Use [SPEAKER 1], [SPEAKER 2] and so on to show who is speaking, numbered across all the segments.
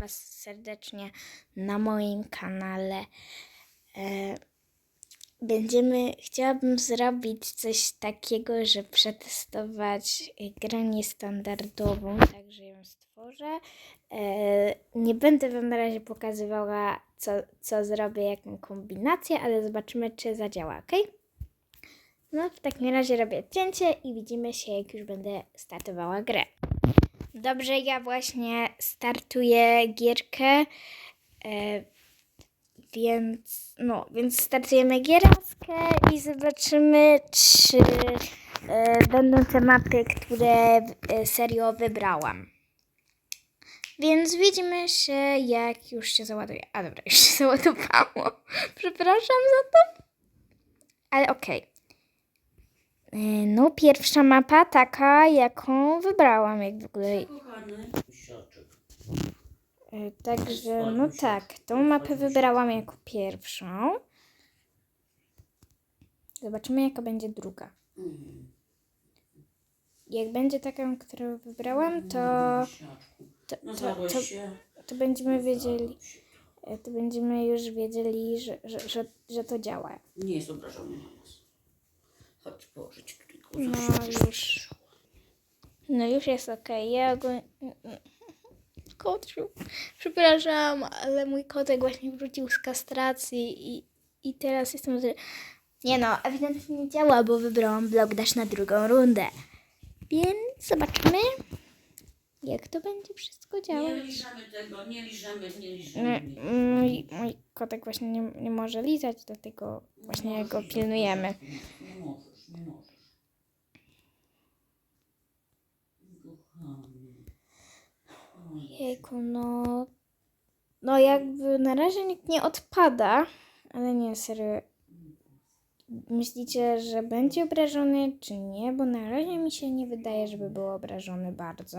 [SPEAKER 1] Was serdecznie na moim kanale. E, będziemy, chciałabym zrobić coś takiego, że przetestować grę niestandardową, także ją stworzę. E, nie będę Wam na razie pokazywała, co, co zrobię, jaką kombinację, ale zobaczymy, czy zadziała, ok? No, w takim razie robię cięcie i widzimy się, jak już będę startowała grę. Dobrze, ja właśnie startuję gierkę, e, więc no, więc startujemy gieraskę i zobaczymy, czy e, będą te mapy, które e, serio wybrałam. Więc widzimy się, jak już się załaduje. A dobra, już się załadowało. Przepraszam za to. Ale okej. E, No, pierwsza mapa taka, jaką wybrałam, jak w ogóle. E, Także, no tak, tą mapę wybrałam jako pierwszą. Zobaczymy, jaka będzie druga.
[SPEAKER 2] Mhm.
[SPEAKER 1] Jak będzie taką, którą wybrałam, to,
[SPEAKER 2] Misiaczku.
[SPEAKER 1] to, to, to, to będziemy wiedzieli, e, to będziemy już wiedzieli, że, że, że, że to działa.
[SPEAKER 2] Nie jest obrażony na nas. Chodź położyć tutaj
[SPEAKER 1] No
[SPEAKER 2] kogoś.
[SPEAKER 1] już. No już jest okej. Ja go... Kotrzu. Przepraszam, ale mój kotek właśnie wrócił z kastracji i, i teraz jestem... Z... Nie no, ewidentnie nie działa, bo wybrałam blok dash na drugą rundę. Więc zobaczymy, jak to będzie wszystko
[SPEAKER 2] Nie
[SPEAKER 1] działać.
[SPEAKER 2] liżemy tego, nie liżemy, nie liżemy.
[SPEAKER 1] Mój, mój kotek właśnie nie, nie może lizać, dlatego właśnie go pilnujemy.
[SPEAKER 2] Nie możesz. Kochany.
[SPEAKER 1] Jejku, no. No jakby na razie nikt nie odpada, ale nie, serio. Myślicie, że będzie obrażony, czy nie? Bo na razie mi się nie wydaje, żeby był obrażony bardzo.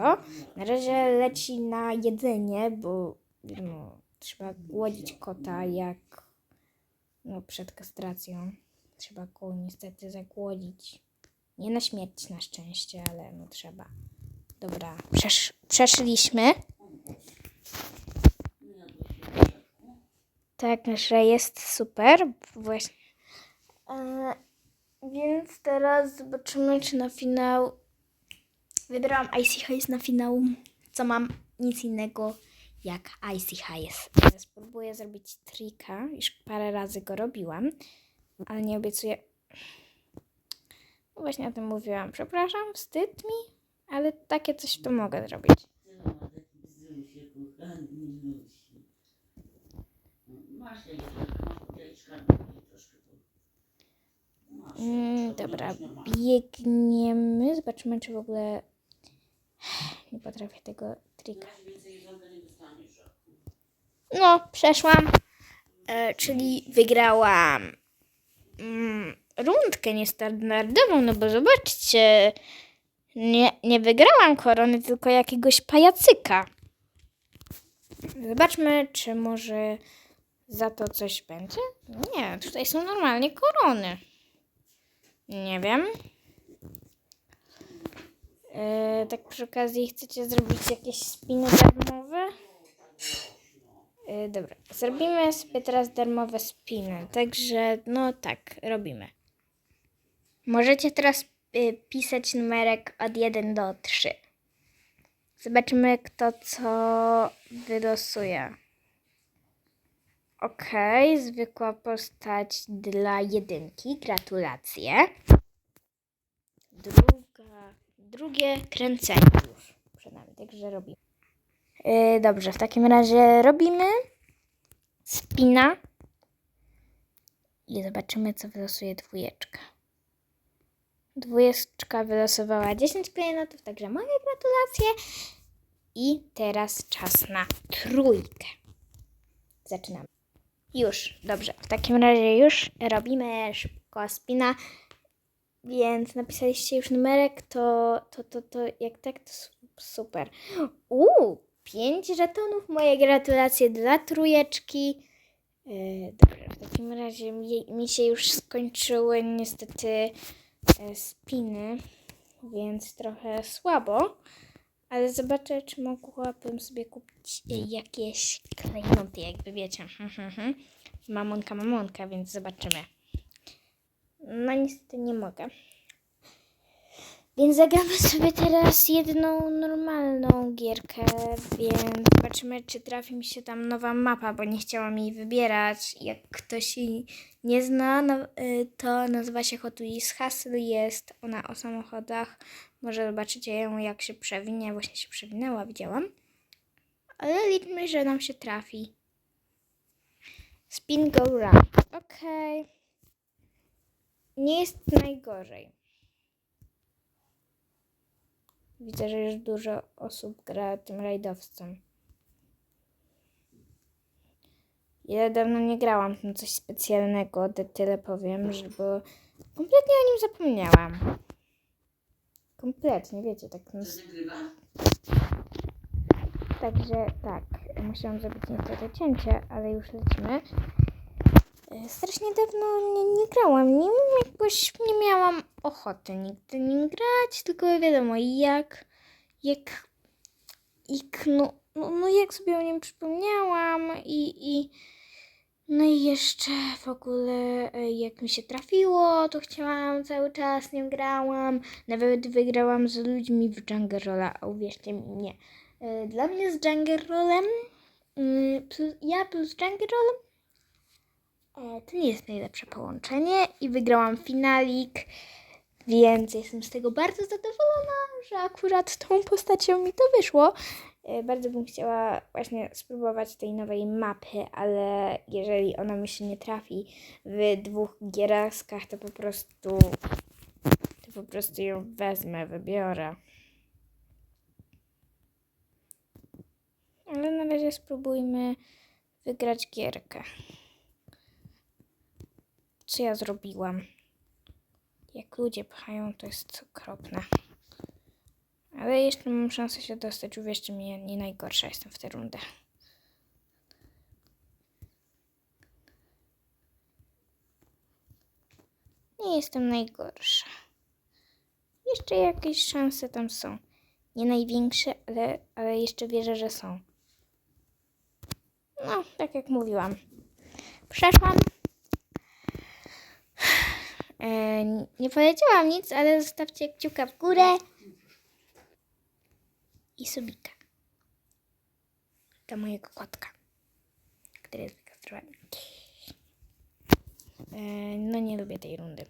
[SPEAKER 1] Na razie leci na jedzenie, bo no, trzeba głodzić kota jak no, przed kastracją. Trzeba go niestety zagłodzić. Nie na śmierć na szczęście, ale no trzeba. Dobra, przesz przeszliśmy. Tak, że jest super. Właśnie. E, więc teraz zobaczymy, czy na finał. Wybrałam Icy Highs na finał, co mam nic innego jak Icy Highs. Spróbuję zrobić trika, już parę razy go robiłam, ale nie obiecuję. Właśnie o tym mówiłam. Przepraszam, wstyd mi, ale takie coś to mogę zrobić. Mm, dobra, biegniemy. Zobaczymy, czy w ogóle. Nie potrafię tego trika. No, przeszłam. E, czyli wygrałam mm, rundkę niestandardową, no bo zobaczcie. Nie, nie wygrałam korony, tylko jakiegoś pajacyka. Zobaczmy, czy może za to coś będzie. Nie, tutaj są normalnie korony. Nie wiem. E, tak przy okazji chcecie zrobić jakieś spiny darmowe? E, dobra, zrobimy sobie teraz darmowe spiny. Także, no tak, robimy. Możecie teraz y, pisać numerek od 1 do 3. Zobaczymy, kto co wylosuje. Okej, zwykła postać dla jedynki. Gratulacje. Druga, drugie kręcenie już przed nami, także robimy. Yy, dobrze, w takim razie robimy spina i zobaczymy, co wylosuje dwójeczka. Dwójeczka wylosowała 10 klejnotów, także moje gratulacje. I teraz czas na trójkę. Zaczynamy. Już, dobrze. W takim razie już robimy szybko spina. Więc napisaliście już numerek, to, to, to, to jak tak, to su- super. Uuu, pięć żetonów. Moje gratulacje dla trójeczki. Yy, dobra, w takim razie mi, mi się już skończyły niestety e, spiny, więc trochę słabo. Ale zobaczę, czy mogłabym sobie kupić jakieś klejnoty, jakby wiecie. Hmm, hmm, hmm. Mamonka, mamonka, więc zobaczymy. No niestety nie mogę. Więc zagramy sobie teraz jedną normalną gierkę, więc zobaczymy, czy trafi mi się tam nowa mapa, bo nie chciałam jej wybierać. Jak ktoś jej nie zna, no, y, to nazywa się Hot Wheels Hustle, jest ona o samochodach. Może zobaczycie ją, jak się przewinie. Właśnie się przewinęła, widziałam. Ale liczmy, że nam się trafi. Spin go round. Okej. Nie jest najgorzej. Widzę, że już dużo osób gra tym rajdowcem. Ja dawno nie grałam w coś specjalnego, tyle powiem, że bo kompletnie o nim zapomniałam. Kompletnie, wiecie, tak. Także tak, musiałam zrobić niestety cięcie, ale już lecimy. Strasznie dawno nie, nie grałam, nie wiem, jakoś nie miałam ochoty nigdy nim grać, tylko wiadomo jak, jak, jak no, no, no jak sobie o nim przypomniałam i, i no i jeszcze w ogóle e, jak mi się trafiło, to chciałam cały czas nim grałam, nawet wygrałam z ludźmi w Jungle Rolla, uwierzcie mi, nie. E, Dla mnie z Jungle Rollem, mm, ja plus Jungle Rollem, e, to nie jest najlepsze połączenie i wygrałam finalik, więc jestem z tego bardzo zadowolona, że akurat tą postacią mi to wyszło. E, Bardzo bym chciała właśnie spróbować tej nowej mapy, ale jeżeli ona mi się nie trafi w dwóch gieraskach, to po prostu to po prostu ją wezmę, wybiorę. Ale na razie spróbujmy wygrać gierkę. Co ja zrobiłam? Jak ludzie pchają, to jest okropne. Ale jeszcze mam szansę się dostać. Uwierzcie mi, ja nie najgorsza jestem w tę rundę. Nie jestem najgorsza. Jeszcze jakieś szanse tam są. Nie największe, ale, ale jeszcze wierzę, że są. No, tak jak mówiłam. Przeszłam. E, nie powiedziałam nic, ale zostawcie kciuka w górę. I subika. Do mojego kotka, który jest wykastrowany. E, no nie lubię tej rundy.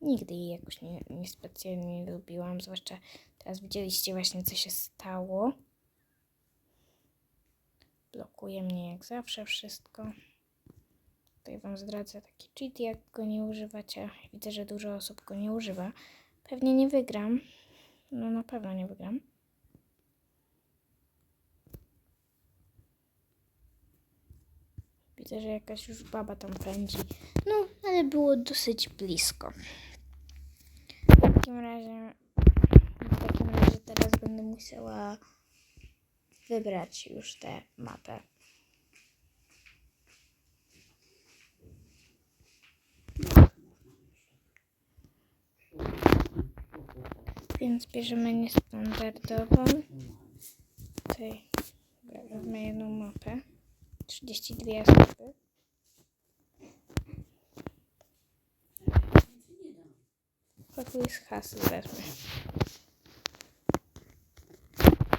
[SPEAKER 1] Nigdy jej jakoś nie, nie specjalnie nie lubiłam, zwłaszcza teraz widzieliście właśnie co się stało. Blokuje mnie jak zawsze wszystko. Tutaj wam zdradzę taki cheat, jak go nie używacie. Widzę, że dużo osób go nie używa. Pewnie nie wygram. No na pewno nie wygram. Widzę, że jakaś już baba tam pędzi. No, ale było dosyć blisko. W takim razie, w takim razie teraz będę musiała wybrać już tę mapę. Więc bierzemy niestandardową. Tutaj wezmę jedną mapę. 32 osoby. Pokój z hasł wezmę.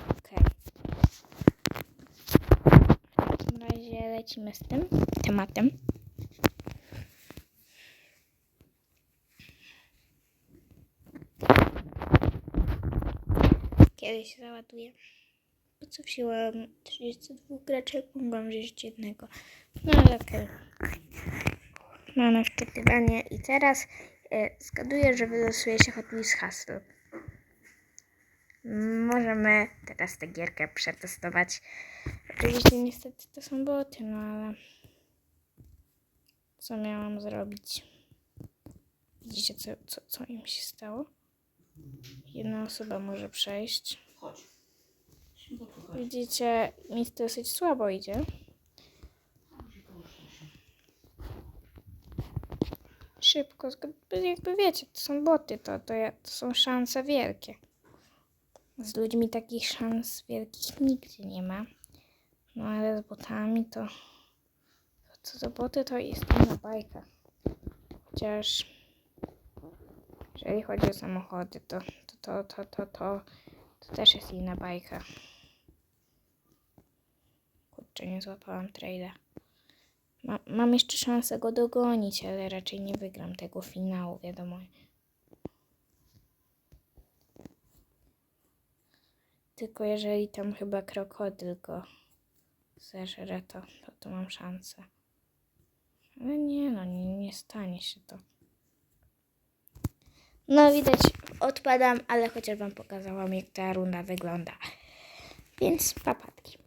[SPEAKER 1] Okej. W takim razie lecimy z tym tematem. Kiedy się. Po co wzięłam 32 graczy, mogłam wziąć jednego. No ale okej. Mamy wczytywanie i teraz e, zgaduję, że wylosuje się Hot Wheels Hustle. Możemy teraz tę gierkę przetestować. Oczywiście niestety to są boty, no ale co miałam zrobić? Widzicie co, co, co im się stało? Jedna osoba może przejść.
[SPEAKER 2] Chodź.
[SPEAKER 1] Widzicie, mi dosyć słabo idzie. szybko. Jakby wiecie, to są boty, to, to, ja, to są szanse wielkie. Z ludźmi takich szans wielkich nigdzie nie ma. No ale z botami to... to co do boty to jest inna bajka. Chociaż... Jeżeli chodzi o samochody, to to, to, to, to, to, to też jest inna bajka. Kurczę, nie złapałam traila. Ma, mam jeszcze szansę go dogonić, ale raczej nie wygram tego finału, wiadomo. Tylko jeżeli tam chyba krokodyl go zeżre, to, to, to mam szansę. Ale nie no, nie, nie stanie się to. No widać, odpadam, ale chociaż wam pokazałam, jak ta runda wygląda. Więc papatki.